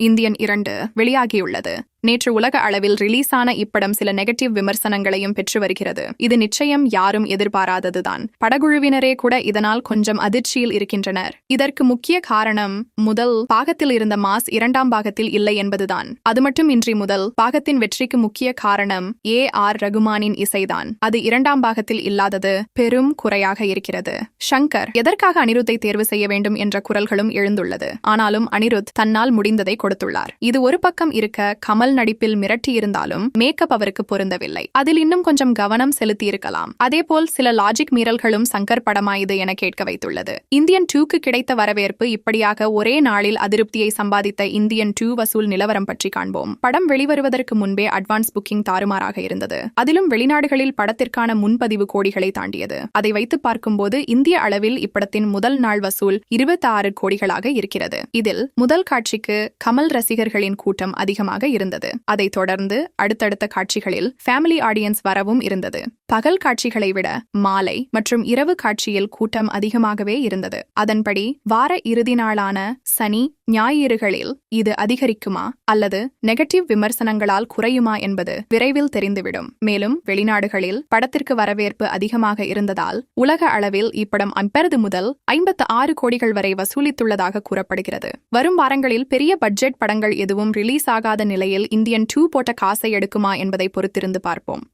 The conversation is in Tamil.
இந்தியன் இரண்டு வெளியாகியுள்ளது. நேற்று உலக அளவில் ரிலீஸ் ஆன இப்படம் சில நெகட்டிவ் விமர்சனங்களையும் பெற்று வருகிறது. இது நிச்சயம் யாரும் எதிர்பாராததுதான். படகுழுவினரே கூட இதனால் கொஞ்சம் அதிர்ச்சியில் இருக்கின்றனர். இதற்கு முக்கிய காரணம் முதல் பாகத்தில் இருந்த மாஸ் இரண்டாம் பாகத்தில் இல்லை என்பதுதான். அது மட்டுமின்றி முதல் பாகத்தின் வெற்றிக்கு முக்கிய காரணம் ஏ ஆர் ரகுமானின் இசைதான். அது இரண்டாம் பாகத்தில் இல்லாதது பெரும் குறையாக இருக்கிறது. ஷங்கர் எதற்காக அனிருத்தை தேர்வு செய்ய வேண்டும் என்ற குரல்களும் எழுந்துள்ளது. ஆனாலும் அனிருத் தன்னால் முடிந்ததை கொடுத்துள்ளார். இது ஒரு பக்கம் இருக்க கமல் நடிப்பில் மிரட்டியிருந்தாலும் மேக்கப் அவருக்கு பொருந்தவில்லை. அதில் இன்னும் கொஞ்சம் கவனம் செலுத்தியிருக்கலாம். அதேபோல் சில லாஜிக் மீறல்களும் சங்கர் படமாயுது என கேட்க வைத்துள்ளது. இந்தியன் டூக்கு கிடைத்த வரவேற்பு இப்படியாக ஒரே நாளில் அதிருப்தியை சம்பாதித்த இந்தியன் டூ வசூல் நிலவரம் பற்றி காண்போம். படம் வெளிவருவதற்கு முன்பே அட்வான்ஸ் புக்கிங் தாறுமாறாக இருந்தது. அதிலும் வெளிநாடுகளில் படத்திற்கான முன்பதிவு கோடிகளை தாண்டியது. அதை வைத்து பார்க்கும்போது இந்திய அளவில் இப்படத்தின் முதல் நாள் வசூல் இருபத்தி ஆறு கோடிகளாக இருக்கிறது. இதில் முதல் காட்சிக்கு கமல் ரசிகர்களின் கூட்டம் அதிகமாக இருந்தது. இருந்தது. அதைத் தொடர்ந்து அடுத்தடுத்த காட்சிகளில் ஃபேமிலி ஆடியன்ஸ் வரவும் இருந்தது. பகல் காட்சிகளை விட மாலை மற்றும் இரவு காட்சியில் கூட்டம் அதிகமாகவே இருந்தது. அதன்படி வார இறுதி நாளான சனி ஞாயிறுகளில் இது அதிகரிக்குமா அல்லது நெகட்டிவ் விமர்சனங்களால் குறையுமா என்பது விரைவில் தெரிந்துவிடும். மேலும் வெளிநாடுகளில் படத்திற்கு வரவேற்பு அதிகமாக இருந்ததால் உலக அளவில் இப்படம் ஐம்பது முதல் ஐம்பத்து ஆறு கோடிகள் வரை வசூலித்துள்ளதாக கூறப்படுகிறது. வரும் வாரங்களில் பெரிய பட்ஜெட் படங்கள் எதுவும் ரிலீஸ் ஆகாத நிலையில் இந்தியன் டூ போட்ட காசை எடுக்குமா என்பதை பொறுத்திருந்து பார்ப்போம்.